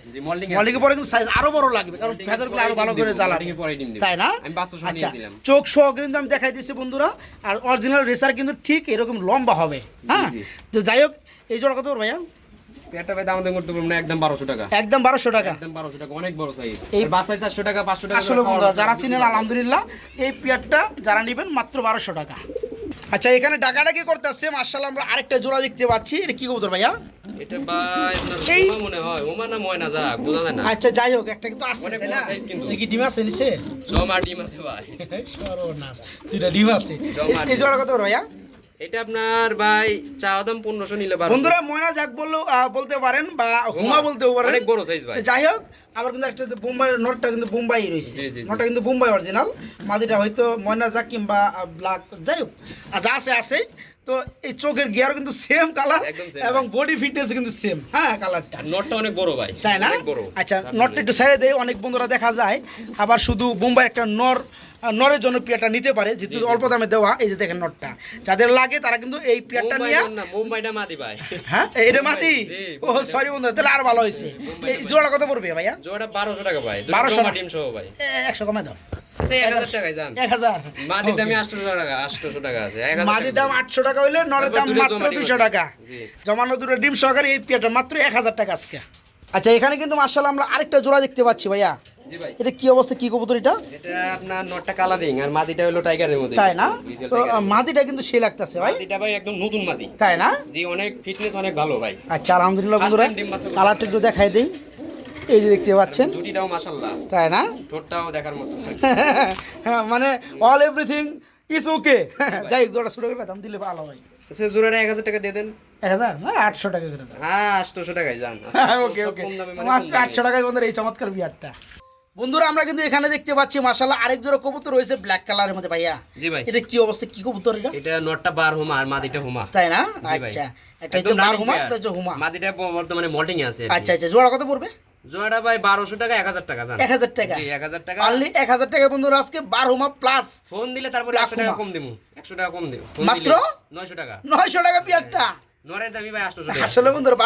S1: মল্ডিং পরে কিন্তু সাইজ আরও বড় লাগবে কারণ ফেদার
S2: পরে
S1: আরও ভালো করে
S2: দেবো।
S1: তাই না?
S2: আমি বাচ্চা সহ
S1: আচ্ছা। চোখ সহ কিন্তু আমি দেখাই দিচ্ছি বন্ধুরা আর অরিজিনাল রেসার কিন্তু ঠিক এরকম লম্বা হবে। হ্যাঁ? তো যাই হোক এই জোড়া কত ভাইয়া?
S2: পেয়ারটা ভাই দাম দাম করতে পারব না, একদম 1200 টাকা।
S1: একদম বারোশো টাকা।
S2: একদম 1200 টাকা, অনেক বড় সাইজ।
S1: এই-
S2: আর বাচ্চায় 400 টাকা, 500 টাকা
S1: আসলে বন্ধুরা যারা চিনেন আলহামদুলিল্লাহ এই পেয়ারটা যারা নেবেন মাত্র বারোশো টাকা। আচ্ছা এখানে ডাকাডাকি করতে আসছে মার্শাল আমরা আরেকটা জোড়া দেখতে পাচ্ছি। এটা কি কবুতর ভাইয়া?
S2: এটা ভাই
S1: এই-
S2: মনে হয়, ওমা না ময়না যাক, বোঝা যায় না।
S1: আচ্ছা যাই হোক একটা কিন্তু
S2: অনেক
S1: তাই না। দেখি ডিম আছে নিচে?
S2: জমা ডিম আছে ভাই।
S1: সর্বনাশ। দুইটা ডিম আছে। এই জোড়া কত ভাইয়া?
S2: এটা আপনার ভাই চাওয়া দাম 1500 নিলে 1200
S1: বন্ধুরা ময়না যাক বললেও বলতে পারেন বা হুমা বলতেও পারেন।
S2: অনেক বড় সাইজ ভাই।
S1: যাই হোক আবার কিন্তু একটা বোম্বাই নোটটা কিন্তু বোম্বাই রয়েছে। নোটটা কিন্তু বোম্বাই অরিজিনাল মাদিটা হয়তো ময়না যাক কিংবা ব্ল্যাক যাই হোক আর যা আছে আছে। তো এই চোখের গিয়ার কিন্তু সেম কালার এবং বডি ফিটনেস কিন্তু সেম হ্যাঁ কালারটা
S2: নটটা অনেক বড় ভাই
S1: তাই না? আচ্ছা নটটা একটু সাইডে দেয় অনেক বন্ধুরা দেখা যায়। আবার শুধু বোম্বাই একটা নর নরের জন্য পিয়ারটা নিতে পারে যেহেতু। অল্প দামে দেওয়া এই যে দেখেন নটটা। যাদের লাগে তারা কিন্তু এই পিয়ারটা নিয়ে
S2: মুম্বাইটা মাদি ভাই।
S1: হ্যাঁ? এটা
S2: জি,
S1: ও সরি বন্ধুরা তাহলে আর ভালো হয়েছে। এই জোড়া কত পড়বে ভাইয়া?
S2: জোড়া বারোশো টাকা ভাই
S1: 1200
S2: 1200
S1: টাকা।
S2: ডিম সহ ভাই।
S1: একশো কমে দাও।
S2: দামে
S1: জমানো দুটো ডিম সহকারে এই পিয়াটা মাত্র এক হাজার টাকা আজকে। আচ্ছা এখানে কিন্তু মার্শাল আমরা আরেকটা জোড়া দেখতে পাচ্ছি ভাইয়া। এটা কি অবস্থা? কি কবুতর এটা?
S2: এটা আপনার নটটা কালারিং আর মাদিটা হলো টাইগারের মধ্যে।
S1: তাই না? তো। মাদিটা কিন্তু সে লাগতেছে ভাই।
S2: মাদিটা ভাই একদম নতুন মাদি।
S1: তাই না?
S2: জি অনেক ফিটনেস অনেক ভালো ভাই।
S1: আচ্ছা আলহামদুলিল্লাহ বন্ধুরা কালারটা একটু দেখাই দিই। এই যে দেখতে পাচ্ছেন।
S2: জুটিটাও মাশাল্লাহ
S1: তাই না?
S2: ঠোঁটটাও দেখার মতো। [LAUGHS]
S1: হ্যাঁ মানে অল এভরিথিং ইজ ওকে যাই জোড়া শুরু করে দাম দিলে ভালো হয়।
S2: সে জোড়াটা এক হাজার টাকা দিয়ে দেন।
S1: এক হাজার? না আটশো টাকা করে
S2: হ্যাঁ আটশোশো টাকায় যান। [LAUGHS]
S1: ওকে ওকে
S2: কম দামে মানে
S1: মাত্র আটশো টাকায় বন্ধুরা এই চমৎকার বিয়ারটা। বন্ধুরা আমরা কিন্তু এখানে দেখতে পাচ্ছি মাসাল্লাহ আরেক জোড়া কবুতর রয়েছে ব্ল্যাক কালারের মধ্যে ভাইয়া।
S2: জি ভাই।
S1: এটা কি অবস্থা? কি কবুতর এটা?
S2: এটা নটটা বার হোমা আর মাদিটা হোমা।
S1: তাই না? আচ্ছা। এটা হচ্ছে বার হুমা। এটা হচ্ছে হুমা।
S2: মাদিটা বর্তমানে মল্টিং এ আছে
S1: আচ্ছা আচ্ছা জোড়া কত পড়বে?
S2: জোড়াটা ভাই বারোশো টাকা এক হাজার টাকা জান।
S1: এক হাজার টাকা।
S2: জি এক হাজার টাকা।
S1: অনলি এক হাজার টাকা বন্ধুরা আজকে বার হুমা প্লাস
S2: ফোন দিলে তারপরে
S1: লাখ
S2: একশো টাকা কম দেবো একশো টাকা কম দেবো
S1: মাত্র?
S2: নয়শো টাকা।
S1: নয়শো টাকা পিয়ারটা
S2: নরের দামি ভাই আটশোশো টাকা।
S1: আসলে বন্ধুরা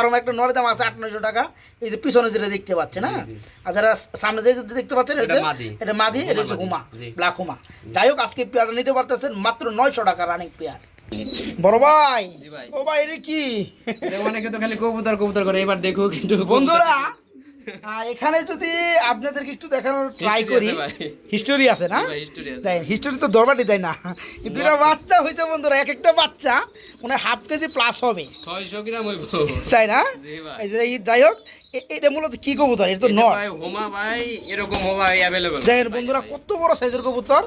S1: দাম আছে আট নয়শো টাকা। এই যে পিছনে যেটা দেখতে না
S2: জি।
S1: আর যারা সামনে যে দেখতে পাচ্ছেন এটা
S2: মাদি।
S1: এটা মাদি এটা হচ্ছে
S2: হুমা
S1: ব্ল্যাক হুমা। যাই হোক আজকে পেয়ারটা নিতে পারতেছেন মাত্র নয়শো টাকা রানিং পেয়ার। বড় ভাই। ও ভাই এটা কি?
S2: অনেকে তো খালি কবুতর কবুতর করে এবার দেখো কিন্তু
S1: বন্ধুরা এখানে যদি আপনাদেরকে একটু দেখানোর ট্রাই করি হিস্টোরি আছে না। দেয় হিস্টোরি তো দরবারই দেয় না? কিন্তু এটা বাচ্চা হয়েছে বন্ধুরা এক একটা বাচ্চা মানে হাফ কেজি প্লাস হবে।
S2: ছয়শো গ্রাম হইব।
S1: তাই না? এই যে যাই হোক এটা মূলত কি কবুতর? এটা তো
S2: ভাই হোমা ভাই এরকম হোমা অ্যাভেলেবল
S1: দেখেন বন্ধুরা কত বড় সাইজের কবুতর।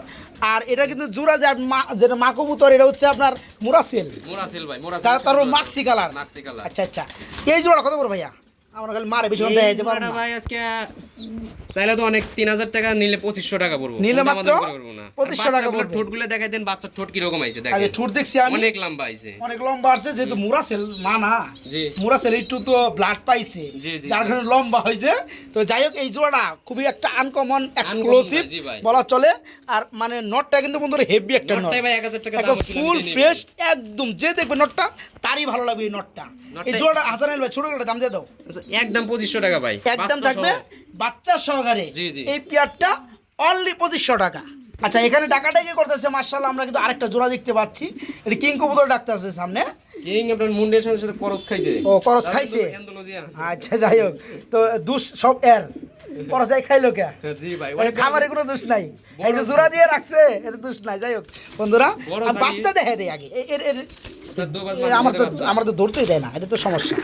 S1: আর এটা কিন্তু জোড়া যে মা যেটা মা কবুতর এটা হচ্ছে আপনার মুরাসেল।
S2: মোরাসিল ভাই মোরাসিল
S1: তার তারপর মাক্সি কালার
S2: মাক্সি কালার
S1: আচ্ছা আচ্ছা। এই জোড়া কত বড় ভাইয়া? আমরা খালি মারে বেশি দেয় যেতে পারব
S2: ভাই আজকে চাইলে তো অনেক তিন হাজার টাকা নিলে পঁচিশশো টাকা পড়ব।
S1: নিলে মাত্র
S2: দামাদামি করে করব না। আর
S1: 2500 টাকা পড়বে।
S2: ঠোঁটগুলো দেখাই দেন বাচ্চার ঠোঁট কীরকম আইছে
S1: আচ্ছা
S2: দেখেন।
S1: ঠুট দেখছি আমি।
S2: অনেক লম্বা আইছে।
S1: অনেক লম্বা আসছে যেহেতু মুরাসেল মা না।
S2: জি।
S1: মুরাসেল একটু তো ব্লাড পাইছে। যার কারণে লম্বা হয়েছে তো যাই হোক এই জোড়াটা খুবই একটা আনকমন এক্সক্লুসিভ বলা চলে। আর মানে নটটা কিন্তু বন্ধুরা হেভি একটা নট
S2: ভাই এক হাজার টাকা দাম
S1: একদম ফুল ফ্রেশ একদম। যে দেখবে নটটা তারই ভালো লাগবে এই নটটা এই জোড়াটা হাসান ভাই ছোট করে দাম দিয়ে দাও।
S2: আচ্ছা, একদম পঁচিশশো টাকা ভাই।
S1: একদম থাকবে? বাচ্চা সহকারে। এই পেয়ারটা অনলি পঁচিশশো টাকা। আচ্ছা এখানে ডাকাটা কি করতেছে মার্শাল্লাহ আমরা কিন্তু আরেকটা জোড়া দেখতে পাচ্ছি। এটা কিং কবুতর ডাকতে আছে সামনে।
S2: কিং আপনার মুন্ডের সাথে সাথে করস খাইছে।
S1: ও, করস খাইছে? আচ্ছা যাই হোক। তো দুষ সব এর। পরসাই খাইলো কে?
S2: জি ভাই
S1: খাবারে কোনো দোষ নাই। এই যে জোড়া দিয়ে রাখছে এটা দোষ নাই। যাই হোক বন্ধুরা। বাচ্চা দেখে দেয় আগে। এর এর আমার তো আমার তো ধরতেই দেয় না এটা তো সমস্যা।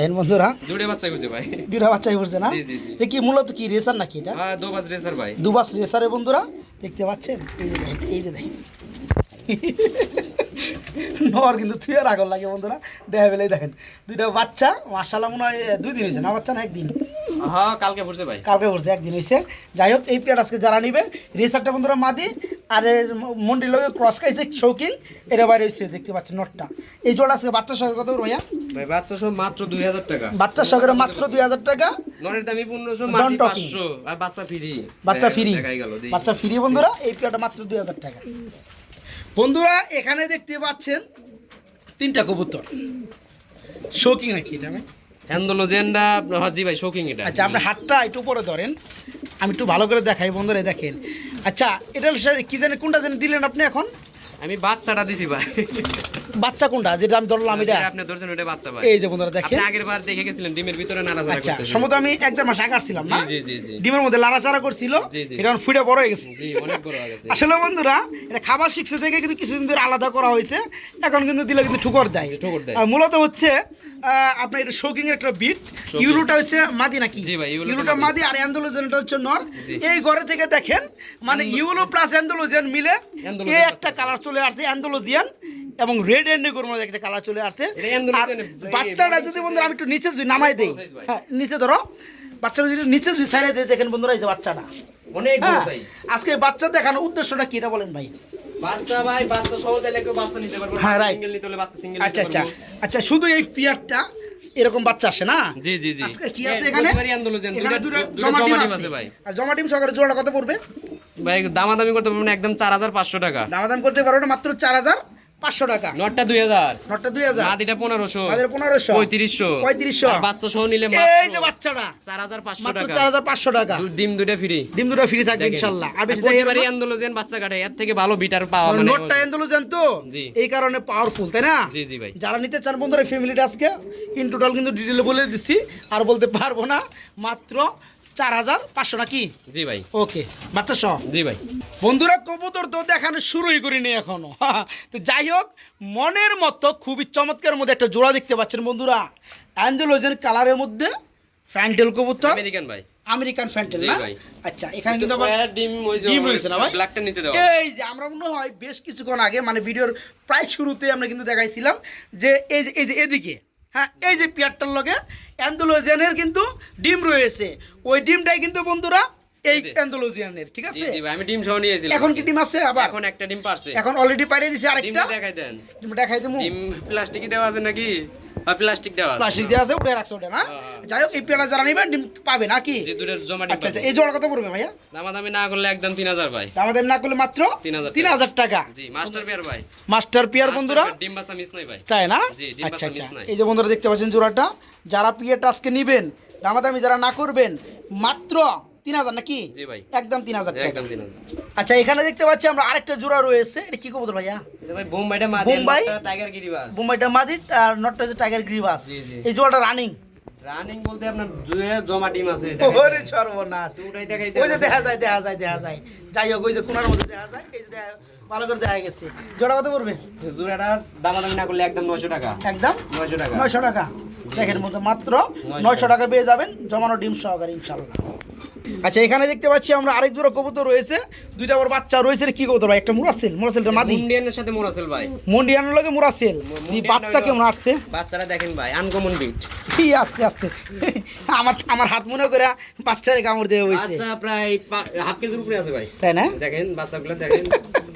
S1: এখন বন্ধুরা
S2: দুটো বাচ্চা হয়েছে ভাই।
S1: দুটা বাচ্চাই পড়ছে না। এটা কি মূলত কি রেসার নাকি এটা?
S2: দুবাস রেসার ভাই।
S1: দুবাস রেসারে বন্ধুরা দেখতে পাচ্ছেন? এই যে দেখেন এই যে দেখেন। নর কিন্তু তুই আর আগল লাগে বন্ধুরা। দেখা বেলাই দেখেন। দুইটা বাচ্চা মার্শাল্লাহ মনে হয় দুই দিন হয়েছে না? বাচ্চা না একদিন?
S2: হ্যাঁ কালকে পড়ছে ভাই।
S1: কালকে পড়ছে একদিন হয়েছে। যাই হোক এই পেয়ার আজকে যারা নিবে রেসারটা বন্ধুরা মাদি আর মন্ডির লোকের ক্রস খাইছে শৌকিন এটা বাইরে হয়েছে দেখতে পাচ্ছেন নটটা। এই জোড়া আজকে বাচ্চা সহকারে কত ভাইয়া?
S2: ভাই বাচ্চা সব মাত্র দুই হাজার টাকা।
S1: বাচ্চা সহকারে মাত্র দুই হাজার টাকা।
S2: নরের দামি পনেরোশো মাটি পাঁচশো আর বাচ্চা ফ্রি
S1: বাচ্চা ফ্রি বাচ্চা ফ্রি বন্ধুরা এই পেয়ারটা মাত্র দুই হাজার টাকা। বন্ধুরা এখানে দেখতে পাচ্ছেন তিনটা কবুতর। শৌকিং নাকি এটা
S2: অ্যান্ডোলোজেনটা হ্যাঁ জি ভাই শৌকিং এটা।
S1: আচ্ছা আপনার হাতটা একটু উপরে ধরেন। আমি একটু ভালো করে দেখাই বন্ধুরা দেখেন। আচ্ছা এটা কি জানেন কোনটা জানেন দিলেন আপনি এখন?
S2: আমি বাচ্চাটা দিছি ভাই।
S1: বাচ্চা কোনটা? যেটা আমি ধরলাম এটা।
S2: আপনি ধরছেন ওটা বাচ্চা ভাই।
S1: এই যে বন্ধুরা দেখেন।
S2: আপনি আগের বার দেখে গেছিলেন ডিমের ভিতরে নাড়াচাড়া
S1: আচ্ছা সম্ভবত আমি এক দেড় মাস আগে আসছিলাম না?
S2: জি জি জি
S1: ডিমের মধ্যে লাড়াচাড়া করছিল। এটা ফুটে বড় হয়ে গেছে।
S2: জি অনেক বড় হয়ে গেছে।
S1: আসলে বন্ধুরা এটা খাবার শিখছে থেকে কিন্তু কিছুদিন ধরে আলাদা করা হয়েছে। এখন কিন্তু দিলে কিন্তু ঠুকর দেয়।
S2: ঠুকর দেয়।
S1: আর মূলত হচ্ছে আহ, আপনার এটা শৌকিং এর একটা বিট। ইউরোটা হচ্ছে মাদি নাকি?
S2: জি ভাই, ইউরোটা
S1: ইউরোটা
S2: মাদি।
S1: আর অ্যান্ডোলোজেনটা হচ্ছে নর। এই ঘরে থেকে দেখেন মানে ইউরো প্লাস অ্যান্ডোলোজেন মিলে এই একটা কালার চলে আসছে অ্যান্ডোলোজিয়ান এবং রেড এন্ডিগোর মধ্যে একটা কালার চলে আসছে। আর বাচ্চাটা যদি বন্ধুরা আমি একটু নিচে যদি নামাই দেই। হ্যাঁ নিচে ধরো। বাচ্চাটা যদি নিচে যদি সাইডে দেয় দেখেন বন্ধুরা এই যে বাচ্চাটা।
S2: অনেক
S1: হ্যাঁ
S2: সাইজ
S1: আজকে বাচ্চা দেখানোর উদ্দেশ্যটা কি এটা বলেন ভাই?
S2: বাচ্চা ভাই বাচ্চা সহ চাইলে কেউ বাচ্চা নিতে পারব
S1: হ্যাঁ, right.
S2: সিঙ্গেল নিতে হলে বাচ্চা সিঙ্গেল
S1: আচ্ছা আচ্ছা। আচ্ছা শুধু এই পিয়ারটা এরকম বাচ্চা আসে না?
S2: জি জি জি।
S1: আজকে কি
S2: এ,
S1: আছে এখানে? দুটো জমা ডিম আছে
S2: ভাই।
S1: আর জমা ডিম সহকারে জোড়াটা কত পড়বে?
S2: ভাই দামাদামি করতে পারবেন একদম চার হাজার পাঁচশো টাকা।
S1: দামাদাম করতে মাত্র চার হাজার পাঁচশো টাকা।
S2: নটটা দুই হাজার।
S1: নটটা দুই হাজার।
S2: মাদিটা পনেরোশো।
S1: পনেরোশো।
S2: পঁয়ত্রিশশো।
S1: পঁয়ত্রিশশো।
S2: বাচ্চা সহ নিলে
S1: এই যে বাচ্চাটা।
S2: চার হাজার পাঁচশো টাকা।
S1: চার হাজার পাঁচশো টাকা।
S2: ডিম দুটো ফ্রি
S1: ডিম দুটো ফ্রি থাকবে ইনশাল্লাহ। আর বেশি
S2: আন্দোলন বাচ্চা কাটে এর থেকে ভালো বিটার পাওয়া মানে
S1: নোটটা তো এই কারণে পাওয়ারফুল তাই না?
S2: জি জি ভাই।
S1: যারা নিতে চান বন্ধুরা ফ্যামিলিটা আজকে ইন টোটাল কিন্তু ডিটেলে বলে দিচ্ছি। আর বলতে পারব না মাত্র চার হাজার পাঁচশো নাকি?
S2: জি ভাই।
S1: ওকে বাচ্চা সহ।
S2: জি ভাই।
S1: বন্ধুরা কবুতর তো দেখানো শুরুই করিনি এখনও। [LAUGHS] তো যাই হোক মনের মতো খুবই চমৎকার মধ্যে একটা জোড়া দেখতে পাচ্ছেন বন্ধুরা। অ্যান্ডোলজের কালারের মধ্যে ফ্যান্টেল কবুতর।
S2: আমেরিকান ভাই।
S1: আমেরিকান ফ্যান্টেল না। আচ্ছা এখানে কিন্তু আবার
S2: ডিম ওই যে
S1: ডিম রয়েছে না ভাই?
S2: ব্ল্যাকটা নিচে দেওয়া।
S1: এই যে আমরা মনে হয় বেশ কিছুক্ষণ আগে মানে ভিডিওর প্রায় শুরুতে আমরা কিন্তু দেখাইছিলাম যে এই যে এই যে এদিকে হ্যাঁ এই যে পেয়ারটার লগে অ্যান্ডোলোজিয়ানের কিন্তু ডিম রয়েছে। ওই ডিমটাই কিন্তু বন্ধুরা এই অ্যান্ডোলোজিয়ানের ঠিক আছে?
S2: জি আমি ডিম সহ নিয়েছিলাম
S1: এখন কি ডিম আছে আবার?
S2: এখন একটা ডিম পারছে।
S1: এখন অলরেডি পাইরে দিছে
S2: ডিম
S1: আরেকটা।
S2: দেখাই দেন।
S1: ডিম দেখাই দেবো।
S2: ডিম প্লাস্টিকই দেওয়া আছে নাকি? প্লাস্টিক দেওয়া
S1: প্লাস্টিক দেওয়া আছে উঠে রাখছে ওটা না?
S2: হ্যাঁ।
S1: যাই হোক এই পেয়ারটা যারা নিবে ডিম পাবে নাকি?
S2: যে দুটোর জমা
S1: আচ্ছা আচ্ছা এই জোড়া কত পড়বে ভাইয়া?
S2: দামাদামি না করলে একদম ভাই।
S1: দামাদামি না করলে মাত্র
S2: 3000
S1: তিন হাজার টাকা।
S2: জি মাস্টার পেয়ার ভাই।
S1: মাস্টার পিয়ার বন্ধুরা?
S2: ডিম বাচ্চা মিস নাই ভাই।
S1: তাই না? আচ্ছা আচ্ছা। এই যে বন্ধুরা দেখতে পাচ্ছেন জোড়াটা। যারা পিএটা আজকে নিবেন দামাদামি যারা না করবেন মাত্র তিন হাজার নাকি?
S2: জি ভাই।
S1: একদম তিন হাজার
S2: একদম তিন হাজার।
S1: আচ্ছা এখানে দেখতে পাচ্ছি আমরা আরেকটা জোড়া রয়েছে। এটা কি কবুতর ভাইয়া?
S2: বোম্বাইটা মাদি
S1: বোম্বাই?
S2: টাইগার গিরিবাস
S1: মুম্বাইটা মাদির আর নটটা হচ্ছে টাইগার গ্রিবাস। এই জোড়াটা রানিং
S2: রানিং বলতে আপনার জুড়ে জমা ডিম আছে
S1: ওরে সর্বনাশ। ওই যে দেখা যায় দেখা যায় দেখা যায়। যাই হোক ওই যে কোনার মধ্যে দেখা যায়। এই যে ভালো করে দেখা গেছে। জোড়া কত পড়বে?
S2: জুড়েটা দামাদামি না করলে একদম নশো টাকা।
S1: একদম?
S2: নশো টাকা।
S1: নয়শো টাকা। মতো মাত্র
S2: 900
S1: নয়শো টাকা। পেয়ে যাবেন জমানো ডিম সহকারে ইনশাল্লাহ। আচ্ছা এখানে দেখতে পাচ্ছি আমরা আরেক জোড়া কবুতর রয়েছে। দুইটা আবার বাচ্চা রয়েছে কি কবুতর ভাই? একটা মুরাসেল মুরাসেলটা মাদি।
S2: ইন্ডিয়ানের সাথে মোরাসেল ভাই।
S1: মন্ডিয়ানের লগে মুরাসেল। এই বাচ্চা কেমন আসছে?
S2: বাচ্চারা দেখেন ভাই আনকমন বিট
S1: কি আস্তে আস্তে। আমার আমার হাত মনে করে বাচ্চারে কামড় দেওয়া হয়েছে
S2: বাচ্চা প্রায় হাফ কেজির উপরে আছে ভাই।
S1: তাই না?
S2: দেখেন বাচ্চাগুলো দেখেন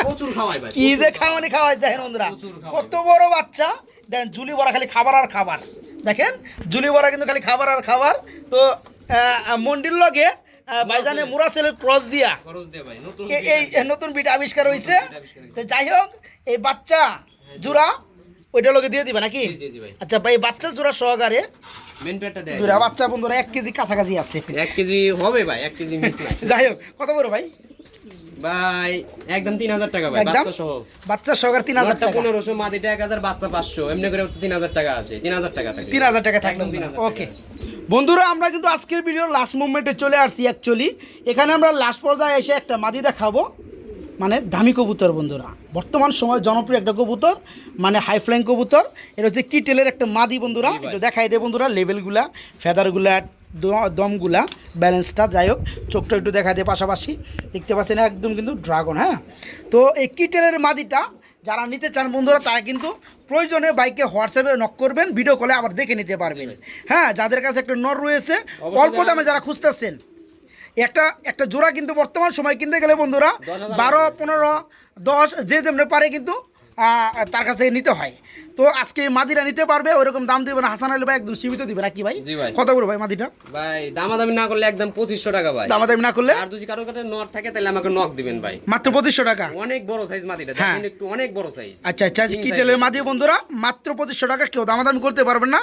S2: প্রচুর খাওয়ায় ভাই
S1: কি যে খাওয়ানি খাওয়াই দেখেন বন্ধুরা। কত বড় বাচ্চা। দেখেন জুলি বড়া খালি খাবার আর খাবার। দেখেন জুলি বড়া কিন্তু খালি খাবার আর খাবার। তো মন্ডির লগে আহ, ভাইজানে মুরাসেলের ক্রস দিয়া। এই নতুন বিট আবিষ্কার হয়েছে। তো যাই হোক এই বাচ্চা জোড়া ওইটা লোকে দিয়ে দিবে নাকি? আচ্ছা ভাই বাচ্চা জোড়া সহকারে জোড়া বাচ্চা বন্ধুরা এক কেজি কাছাকাছি আছে।
S2: এক কেজি হবে ভাই এক কেজি
S1: যাই হোক কত বড় ভাই?
S2: ভাই একদম তিন হাজার টাকা ভাই বাচ্চা সহ
S1: বাচ্চা সহকারে তিন হাজার টাকা।
S2: পনেরোশো মাদিটা এক হাজার বাচ্চা পাঁচশো এমনি করে তিন হাজার টাকা আছে তিন হাজার টাকা থাকে
S1: তিন হাজার টাকা থাকবে
S2: একদম 3000
S1: ওকে। বন্ধুরা আমরা কিন্তু আজকের ভিডিও লাস্ট মুভমেন্টে চলে আসছি অ্যাকচুয়ালি এখানে আমরা লাস্ট পর্যায়ে এসে একটা মাদি দেখাবো। মানে দামি কবুতর বন্ধুরা। বর্তমান সময় জনপ্রিয় একটা কবুতর মানে হাই ফ্লাইং কবুতর। এটা হচ্ছে কিটেলের একটা মাদি বন্ধুরা। একটু দেখাই দেয় বন্ধুরা লেভেলগুলা ফেদারগুলা দমগুলা ব্যালেন্সটা যাই হোক চোখটা একটু দেখা দেয় পাশাপাশি। দেখতে পাচ্ছেন একদম কিন্তু ড্রাগন হ্যাঁ? তো এই কিটেলের মাদিটা যারা নিতে চান বন্ধুরা তারা কিন্তু প্রয়োজনে বাইকে হোয়াটসঅ্যাপে নক করবেন ভিডিও কলে আবার দেখে নিতে পারবেন। হ্যাঁ যাদের কাছে একটা নর রয়েছে অল্প দামে যারা খুঁজতেছেন একটা একটা জোড়া কিন্তু বর্তমান সময় কিনতে গেলে বন্ধুরা বারো পনেরো দশ যে যেমনি পারে কিন্তু তার কাছ থেকে নিতে হয়। তো আজকে মাদিরা নিতে পারবে ওইরকম দাম দিবে না। হাসান আলী ভাই একদম সীমিত দিবে নাকি ভাই?
S2: ভাই।
S1: কত বড় ভাই মাদিটা?
S2: ভাই দামাদামি না করলে একদম পঁচিশশো টাকা ভাই।
S1: দামাদামি না করলে?
S2: আর যদি কারোর কাছে নট থাকে তাহলে আমাকে নক দিবেন ভাই।
S1: মাত্র পঁচিশশো টাকা?
S2: অনেক বড় সাইজ মাটিটা
S1: হ্যাঁ।
S2: একটু অনেক বড় সাইজ
S1: আচ্ছা আচ্ছা
S2: King
S1: কিটেলের মাদি বন্ধুরা মাত্র পঁচিশশো টাকা কেউ দামাদামি করতে পারবেন না।